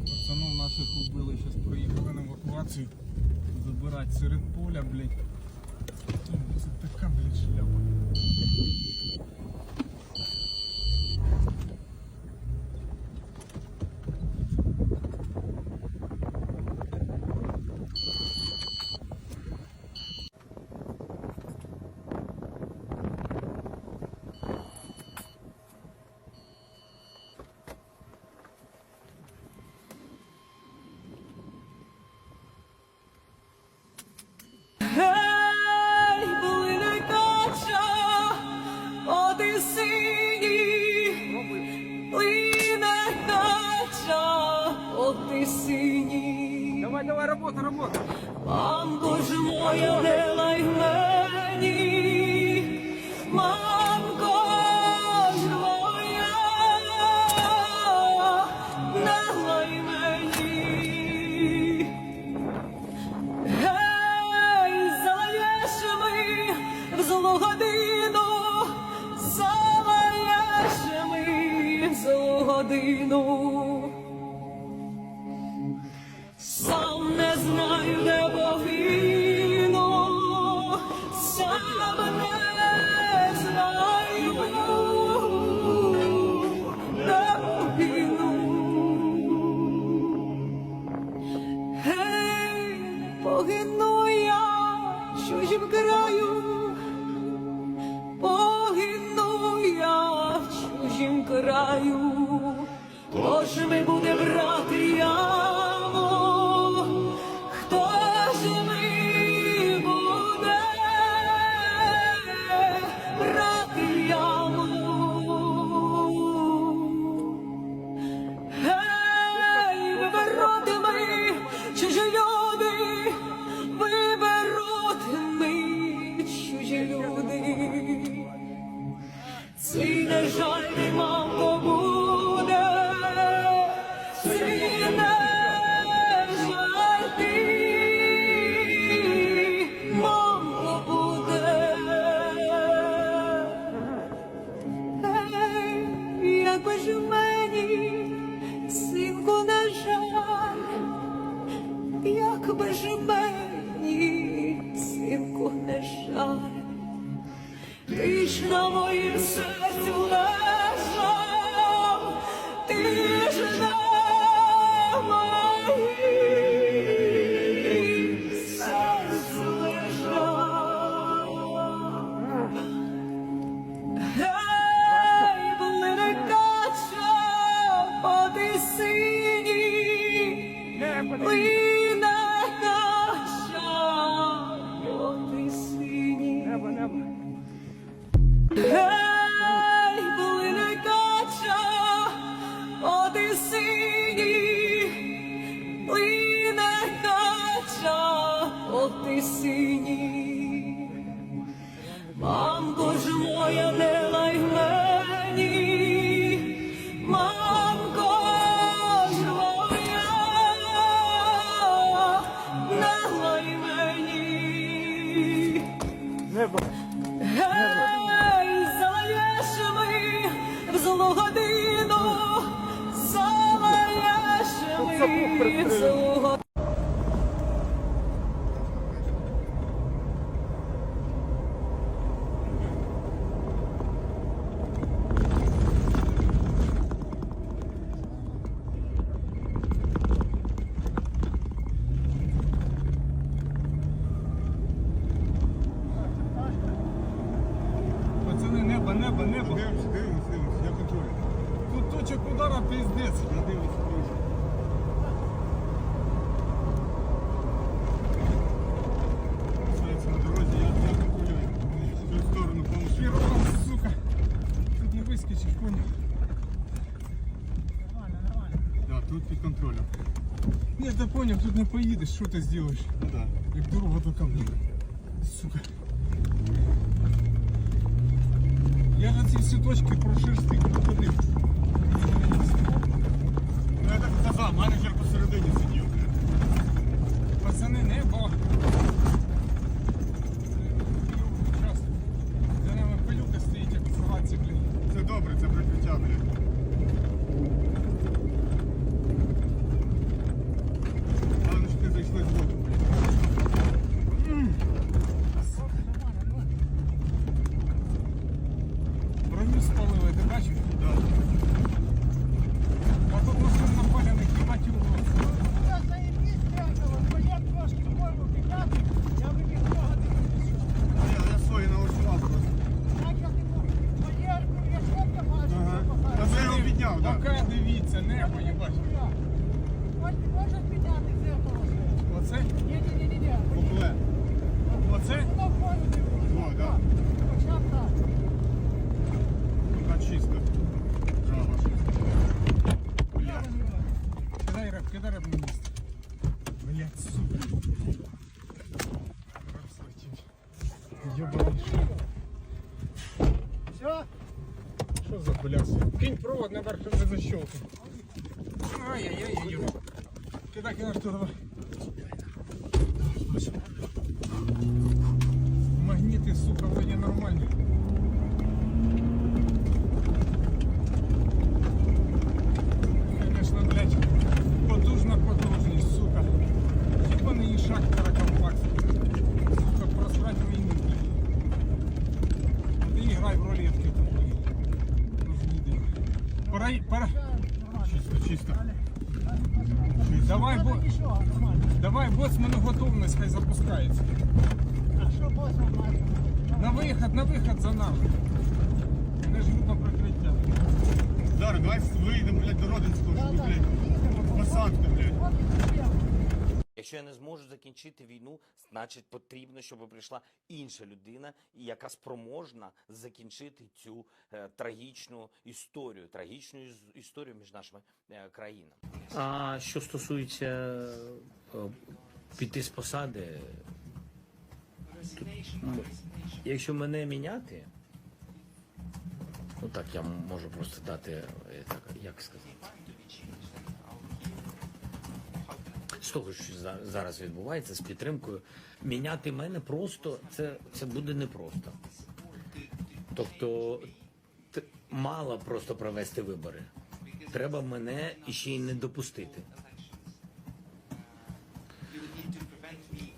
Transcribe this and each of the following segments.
Пацанов наших убили, сейчас проїхали на евакуацію. Забирать серед поля, блядь. Ну, це така, блядь, шляпа. Давай, давай, работа, работа. Мамко ж моя, не лай мені, мамко ж ми в злу годину, залаєш ми в годину. Краю, погину я в чужім краю, Тож ми буде брати яму, ти ж на моїм серцю лежав, Мамко ж моя, не лай мені, мамко ж моя, не лай мені. Небо. Гей, залаєш ми в злу годину, залаєш ми в злу годину. небо, небо, небо. Дивимося, дивимося, дивимося, я контролюю. Тут точок удара пиздец. Я дивлюся, дивлюся. Залишається на дорозі, я, я контролюю. В цю сторону поможу. Первого, сука. Тут не вискочиш, понял? Нормально, нормально. Да, тут під контролем. Ні, ти понял, тут не поїдеш, що ти зробиш? Ну да. Як дорога до камня. Сука. Ці всі точки проширські крутини. Ну я так казав, менеджер посередині сидів. Пацани, небо. бо. За нами пилюка стоїть, як в блін. Це добре, це прикриття, блядь. спалили, ти бачиш? Так. А тут усе напалений хіматюр. Я заєбісь трякало, бо я трошки корму пікати, я вибіг нього не вийшов. Так я не можу. Вольєрку я чітко бачу, Та це його підняв, так? Пока дивіться, небо не бачу. Все? Що за хулясо? Кинь провод наверх, щоб не защелку. Ай-яй-яй. Кидай, кидай, Артур, давай. Магніти, сука, вони нормальные. Ти грай в рулетки там, блядь. Нужні дні. Пора, пора. Чисто, чисто. Давай, бо... Давай, боцману готовність, хай запускається. А що босом має? На виход, на виход за нами. Не ждуть на прикриття. Зараз, давай вийдемо, блядь, до Родинського, щоб, блядь, посадки, блядь. Якщо я не зможу закінчити війну, значить потрібно, щоб прийшла інша людина, яка спроможна закінчити цю е, трагічну історію, трагічну іс- історію між нашими е, країнами. А що стосується е, піти з посади, м, якщо мене міняти, ну так я можу просто дати, е, так, як сказати. З того, що зараз відбувається з підтримкою, міняти мене просто це, це буде непросто. Тобто мало просто провести вибори. Треба мене іще й не допустити.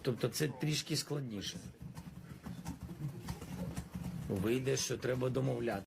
Тобто це трішки складніше. Вийде, що треба домовляти.